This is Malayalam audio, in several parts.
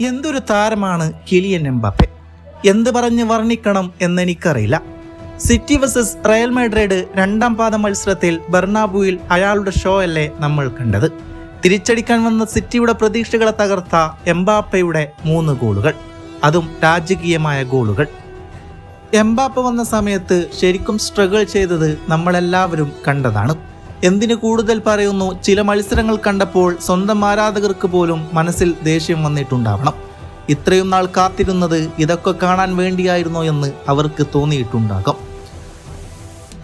എന്തൊരു താരമാണ് കിലിയൻ എംബാപ്പെ? എന്ത് പറഞ്ഞ് വർണിക്കണം എന്നെനിക്കറിയില്ല. സിറ്റി വേഴ്സസ് റയൽ മാഡ്രിഡ് രണ്ടാം പാദ മത്സരത്തിൽ ബെർണാബുയിൽ അയാളുടെ ഷോ അല്ലേ നമ്മൾ കണ്ടത്. തിരിച്ചടിക്കാൻ വന്ന സിറ്റിയുടെ പ്രതീക്ഷകളെ തകർത്ത എംബാപ്പയുടെ മൂന്ന് ഗോളുകൾ. അതും രാജകീയമായ ഗോളുകൾ. എംബാപ്പ വന്ന സമയത്ത് ശരിക്കും സ്ട്രഗിൾ ചെയ്തത് നമ്മളെല്ലാവരും കണ്ടതാണ്. എന്തിനു കൂടുതൽ പറയുന്നു? ചില മത്സരങ്ങൾ കണ്ടപ്പോൾ സ്വന്തം ആരാധകർക്ക് പോലും മനസ്സിൽ ദേഷ്യം വന്നിട്ടുണ്ടാവണം. ഇത്രയും നാൾ കാത്തിരുന്നത് ഇതൊക്കെ കാണാൻ വേണ്ടിയായിരുന്നോ എന്ന് അവർക്ക് തോന്നിയിട്ടുണ്ടാകും.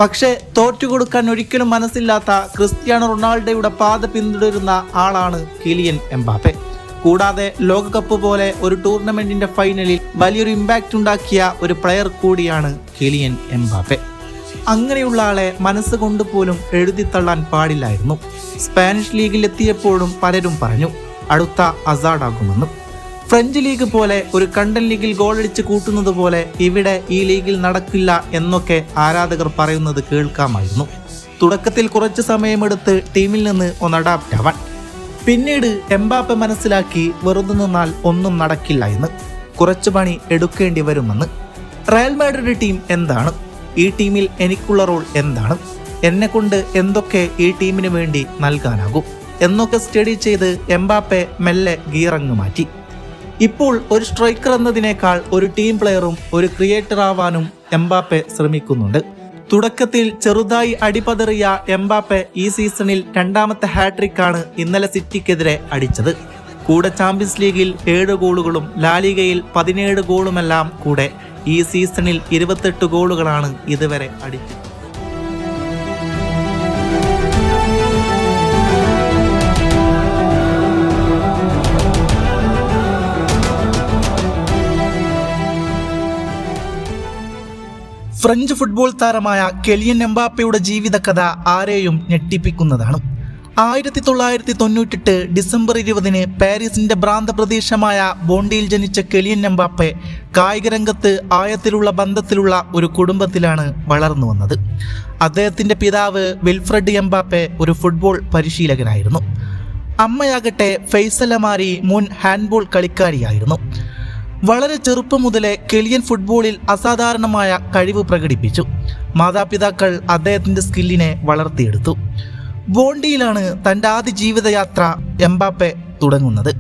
പക്ഷേ തോറ്റുകൊടുക്കാൻ ഒരിക്കലും മനസ്സില്ലാത്ത ക്രിസ്ത്യാനോ റൊണാൾഡോയുടെ പാത പിന്തുടരുന്ന ആളാണ് കിലിയൻ എംബാപ്പെ. കൂടാതെ ലോകകപ്പ് പോലെ ഒരു ടൂർണമെന്റിന്റെ ഫൈനലിൽ വലിയൊരു ഇമ്പാക്റ്റ് ഉണ്ടാക്കിയ ഒരു പ്ലെയർ കൂടിയാണ് കിലിയൻ എംബാപ്പെ. അങ്ങനെയുള്ള ആളെ മനസ്സുകൊണ്ട് പോലും എഴുതിത്തള്ളാൻ പാടില്ലായിരുന്നു. സ്പാനിഷ് ലീഗിൽ എത്തിയപ്പോഴും പലരും പറഞ്ഞു അടുത്ത അസാഡാകുമെന്ന്. ഫ്രഞ്ച് ലീഗ് പോലെ ഒരു കണ്ടൻ ലീഗിൽ ഗോളടിച്ച് കൂട്ടുന്നത് പോലെ ഇവിടെ ഈ ലീഗിൽ നടക്കില്ല എന്നൊക്കെ ആരാധകർ പറയുന്നത് കേൾക്കാമായിരുന്നു. തുടക്കത്തിൽ കുറച്ച് സമയമെടുത്ത് ടീമിൽ നിന്ന് ഒന്ന് അഡാപ്റ്റ് ആവാൻ. പിന്നീട് എംബാപ്പ മനസ്സിലാക്കി വെറുതെ നിന്നാൽ ഒന്നും നടക്കില്ല എന്ന്. കുറച്ച് പണി എടുക്കേണ്ടി വരുമെന്ന്. റയൽ മാഡ്രിഡ് ടീം എന്താണ്? ഈ ടീമിൽ എനിക്കുള്ള റോൾ എന്താണ്? എന്നെ കൊണ്ട് എന്തൊക്കെ ഈ ടീമിന് വേണ്ടി നൽകാനാകും? എന്നൊക്കെ സ്റ്റഡി ചെയ്ത് എംബാപ്പെ മെല്ലെ ഗീറങ്ങ് മാറ്റി. ഇപ്പോൾ ഒരു സ്ട്രൈക്കർ എന്നതിനേക്കാൾ ഒരു ടീം പ്ലെയറും ഒരു ക്രിയേറ്റർ ആവാനും എംബാപ്പെ ശ്രമിക്കുന്നുണ്ട്. തുടക്കത്തിൽ ചെറുതായി അടിപതറിയ എംബാപ്പെ ഈ സീസണിൽ രണ്ടാമത്തെ ഹാട്രിക്കാണ് ഇന്നലെ സിറ്റിക്കെതിരെ അടിച്ചത്. കൂടെ ചാമ്പ്യൻസ് ലീഗിൽ ഏഴ് ഗോളുകളും ലാലിഗയിൽ പതിനേഴ് ഗോളുമെല്ലാം കൂടെ ഈ സീസണിൽ ഇരുപത്തെട്ട് ഗോളുകളാണ് ഇതുവരെ അടിച്ചത്. ഫ്രഞ്ച് ഫുട്ബോൾ താരമായ കെലിയൻ എംബാപ്പയുടെ ജീവിതകഥ ആരെയും ഞെട്ടിപ്പിക്കുന്നതാണ്. ആയിരത്തി തൊള്ളായിരത്തി തൊണ്ണൂറ്റെട്ട് ഡിസംബർ ഇരുപതിന് പാരീസിന്റെ ഭ്രാന്ത പ്രദേശമായ ബോണ്ടിയിൽ ജനിച്ച കെളിയൻ എംബാപ്പെ കായിക രംഗത്ത് ആയത്തിലുള്ള ബന്ധത്തിലുള്ള ഒരു കുടുംബത്തിലാണ് വളർന്നു വന്നത്. അദ്ദേഹത്തിന്റെ പിതാവ് വിൽഫ്രഡ് എംബാപ്പെ ഒരു ഫുട്ബോൾ പരിശീലകനായിരുന്നു. അമ്മയാകട്ടെ ഫെയ്സലമാരി മുൻ ഹാൻഡ്ബോൾ കളിക്കാരിയായിരുന്നു. വളരെ ചെറുപ്പം മുതലേ കെളിയൻ ഫുട്ബോളിൽ അസാധാരണമായ കഴിവ് പ്രകടിപ്പിച്ചു. മാതാപിതാക്കൾ അദ്ദേഹത്തിന്റെ സ്കില്ലിനെ വളർത്തിയെടുത്തു. ബോണ്ടിയിലാണ് തന്റെ ആദ്യ ജീവിതയാത്ര എംബാപ്പെ തുടങ്ങുന്നത്.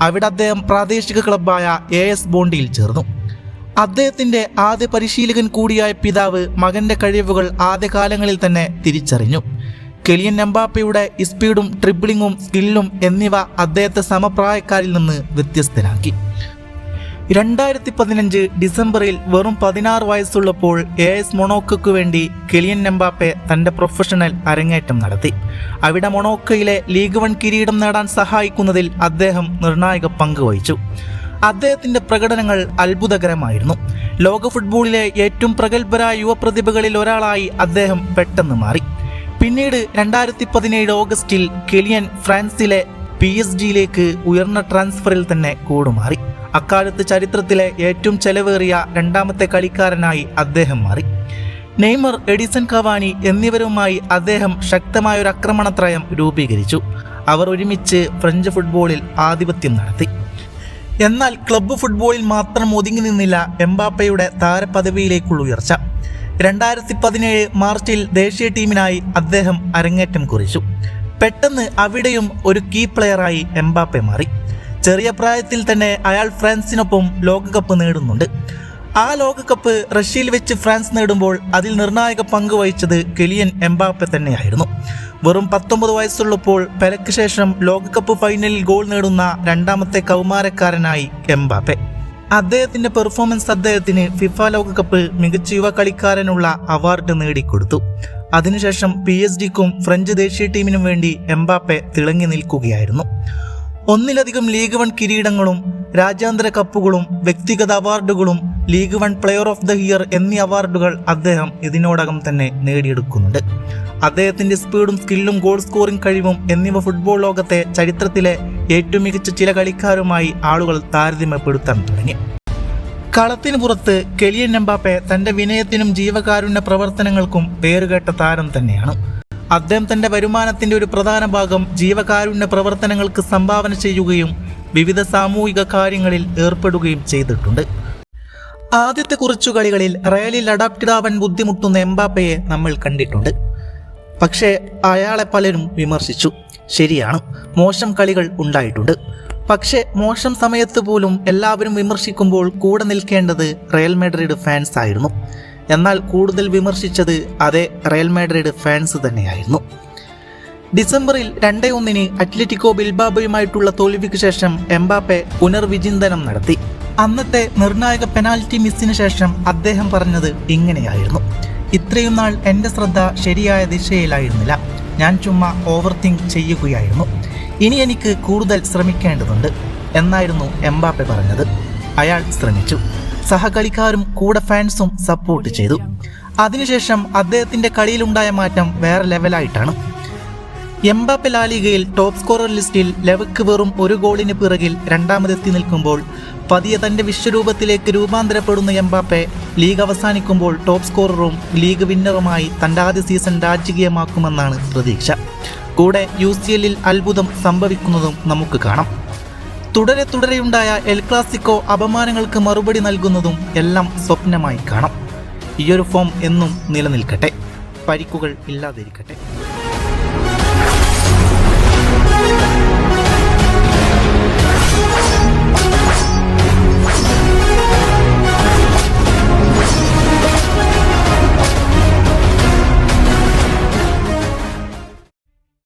അവിടെ അദ്ദേഹം പ്രാദേശിക ക്ലബ്ബായ എ എസ് ബോണ്ടിയിൽ ചേർന്നു. അദ്ദേഹത്തിന്റെ ആദ്യ പരിശീലകൻ കൂടിയായ പിതാവ് മകന്റെ കഴിവുകൾ ആദ്യകാലങ്ങളിൽ തന്നെ തിരിച്ചറിഞ്ഞു. കെലിയൻ എംബാപ്പയുടെ സ്പീഡും ട്രിബിളിങ്ങും സ്കില്ലും എന്നിവ അദ്ദേഹത്തെ സമപ്രായക്കാരിൽ നിന്ന് വ്യത്യസ്തനാക്കി രണ്ടായിരത്തി പതിനഞ്ച് ഡിസംബറിൽ വെറും പതിനാറ് വയസ്സുള്ളപ്പോൾ എ എസ് മൊണോക്കു വേണ്ടി കെലിയൻ എംബാപ്പെ തന്റെ പ്രൊഫഷണൽ അരങ്ങേറ്റം നടത്തി. അവിടെ മൊണോക്കയിലെ ലീഗ് വൺ കിരീടം നേടാൻ സഹായിക്കുന്നതിൽ അദ്ദേഹം നിർണായക പങ്ക് വഹിച്ചു. അദ്ദേഹത്തിന്റെ പ്രകടനങ്ങൾ അത്ഭുതകരമായിരുന്നു. ലോക ഫുട്ബോളിലെ ഏറ്റവും പ്രഗത്ഭരായ യുവപ്രതിഭകളിൽ ഒരാളായി അദ്ദേഹം പെട്ടെന്ന് മാറി. പിന്നീട് രണ്ടായിരത്തി പതിനേഴ് ഓഗസ്റ്റിൽ കെലിയൻ ഫ്രാൻസിലെ പി എസ് ജിയിലേക്ക് ഉയർന്ന ട്രാൻസ്ഫറിൽ തന്നെ കൂടുമാറി. അക്കാലത്ത് ചരിത്രത്തിലെ ഏറ്റവും ചെലവേറിയ രണ്ടാമത്തെ കളിക്കാരനായി അദ്ദേഹം മാറി. നെയ്മർ എഡിസൺ കവാനി എന്നിവരുമായി അദ്ദേഹം ശക്തമായ ഒരു ആക്രമണത്രയം രൂപീകരിച്ചു. അവർ ഒരുമിച്ച് ഫ്രഞ്ച് ഫുട്ബോളിൽ ആധിപത്യം നടത്തി. എന്നാൽ ക്ലബ്ബ് ഫുട്ബോളിൽ മാത്രം ഒതുങ്ങി നിന്നില്ല എംബാപ്പയുടെ താരപദവിയിലേക്കുള്ള ഉയർച്ച. രണ്ടായിരത്തി പതിനേഴ് മാർച്ചിൽ ദേശീയ ടീമിനായി അദ്ദേഹം അരങ്ങേറ്റം കുറിച്ചു. പെട്ടെന്ന് അവിടെയും ഒരു കീ പ്ലെയറായി എംബാപ്പെ മാറി. ചെറിയ പ്രായത്തിൽ തന്നെ അയാൾ ഫ്രാൻസിനൊപ്പം ലോകകപ്പ് നേടുന്നുണ്ട്. ആ ലോകകപ്പ് റഷ്യയിൽ വെച്ച് ഫ്രാൻസ് നേടുമ്പോൾ അതിൽ നിർണായക പങ്ക് വഹിച്ചത് കെലിയൻ എംബാപ്പെ തന്നെയായിരുന്നു. വെറും പത്തൊമ്പത് വയസ്സുള്ളപ്പോൾ പെലക്ക് ശേഷം ലോകകപ്പ് ഫൈനലിൽ ഗോൾ നേടുന്ന രണ്ടാമത്തെ കൗമാരക്കാരനായി എംബാപ്പെ. അദ്ദേഹത്തിന്റെ പെർഫോമൻസ് അദ്ദേഹത്തിന് ഫിഫ ലോകകപ്പ് മികച്ച യുവ കളിക്കാരനുള്ള അവാർഡ് നേടിക്കൊടുത്തു. അതിനുശേഷം പി എസ് ഡിക്കും ഫ്രഞ്ച് ദേശീയ ടീമിനും വേണ്ടി എംബാപ്പെ തിളങ്ങി നിൽക്കുകയായിരുന്നു. ഒന്നിലധികം ലീഗ് വൺ കിരീടങ്ങളും രാജ്യാന്തര കപ്പുകളും വ്യക്തിഗത അവാർഡുകളും league one player of the year എന്നീ അവാർഡുകൾ അദ്ദേഹം ഇതിനോടകം തന്നെ നേടിയെടുക്കുന്നുണ്ട്. അദ്ദേഹത്തിന്റെ സ്പീഡും സ്കില്ലും ഗോൾ സ്കോറിംഗ് കഴിവും എന്നിവ ഫുട്ബോൾ ലോകത്തെ ചരിത്രത്തിലെ ഏറ്റവും മികച്ച ചില കളിക്കാരുമായി ആളുകൾ താരതമ്യപ്പെടുത്താൻ തുടങ്ങി. കളത്തിന് പുറത്ത് കെലിയൻ എംബാപ്പെ തന്റെ വിനയത്തിനും ജീവകാരുണ്യ പ്രവർത്തനങ്ങൾക്കും പേരുകേട്ട താരം തന്നെയാണ്. അദ്ദേഹം തന്റെ വരുമാനത്തിന്റെ ഒരു പ്രധാന ഭാഗം ജീവകാരുണ്യ പ്രവർത്തനങ്ങൾക്ക് സംഭാവന ചെയ്യുകയും വിവിധ സാമൂഹിക കാര്യങ്ങളിൽ ഏർപ്പെടുകയും ചെയ്തിട്ടുണ്ട്. ആദ്യത്തെ കുറച്ചു കളികളിൽ റയലിൽ അഡാപ്റ്റഡ് ആവാൻ ബുദ്ധിമുട്ടുന്ന എംബാപ്പയെ നമ്മൾ കണ്ടിട്ടുണ്ട്. പക്ഷേ അയാളെ പലരും വിമർശിച്ചു. ശരിയാണ് മോശം കളികൾ ഉണ്ടായിട്ടുണ്ട്. പക്ഷേ മോശം സമയത്ത് പോലും എല്ലാവരും വിമർശിക്കുമ്പോൾ കൂടെ നിൽക്കേണ്ടത് റയൽ മാഡ്രിഡ് ഫാൻസ് ആയിരുന്നു എന്നാൽ കൂടുതൽ വിമർശിച്ചത് അതേ റയൽ മാഡ്രിഡ് ഫാൻസ് തന്നെയായിരുന്നു. ഡിസംബറിൽ രണ്ടേ ഒന്നിന് അറ്റ്ലറ്റിക്കോ ബിൽബാബയുമായിട്ടുള്ള തോൽവിക്ക് ശേഷം എംബാപ്പെ പുനർവിചിന്തനം നടത്തി. അന്നത്തെ നിർണായക പെനാൽറ്റി മിസ്സിന് ശേഷം അദ്ദേഹം പറഞ്ഞത് ഇങ്ങനെയായിരുന്നു. ഇത്രയും നാൾ എന്റെ ശ്രദ്ധ ശരിയായ ദിശയിലായിരുന്നില്ല. ഞാൻ ചുമ്മാ ഓവർ തിങ്ക് ചെയ്യുകയായിരുന്നു. ഇനി എനിക്ക് കൂടുതൽ ശ്രമിക്കേണ്ടതുണ്ട് എന്നായിരുന്നു എംബാപ്പെ പറഞ്ഞത്. അയാൾ ശ്രമിച്ചു. സഹകളിക്കാരും കൂടെ ഫാൻസും സപ്പോർട്ട് ചെയ്തു. അതിനുശേഷം അദ്ദേഹത്തിന്റെ കളിയിലുണ്ടായ മാറ്റം വേറെ ലെവലായിട്ടാണ് എംബാപ്പെ ലാലിഗയിൽ ടോപ്പ് സ്കോറർ ലിസ്റ്റിൽ ലെവക്ക് വെറും ഒരു ഗോളിന് പിറകിൽ രണ്ടാമതെത്തി നിൽക്കുമ്പോൾ പതിയെ തന്റെ വിശ്വരൂപത്തിലേക്ക് രൂപാന്തരപ്പെടുന്ന എംബാപ്പെ ലീഗ് അവസാനിക്കുമ്പോൾ ടോപ്പ് സ്കോററും ലീഗ് വിന്നറുമായി തന്റെ ആദ്യ സീസൺ രാജകീയമാക്കുമെന്നാണ് പ്രതീക്ഷ. കൂടെ യു സി എല്ലിൽ അത്ഭുതം സംഭവിക്കുന്നതും നമുക്ക് കാണാം. തുടരെ തുടരെയുണ്ടായ എൽ ക്ലാസിക്കോ അപമാനങ്ങൾക്ക് മറുപടി നൽകുന്നതും എല്ലാം സ്വപ്നമായി കാണാം. ഈയൊരു ഫോം എന്നും നിലനിൽക്കട്ടെ. പരിക്കുകൾ ഇല്ലാതിരിക്കട്ടെ.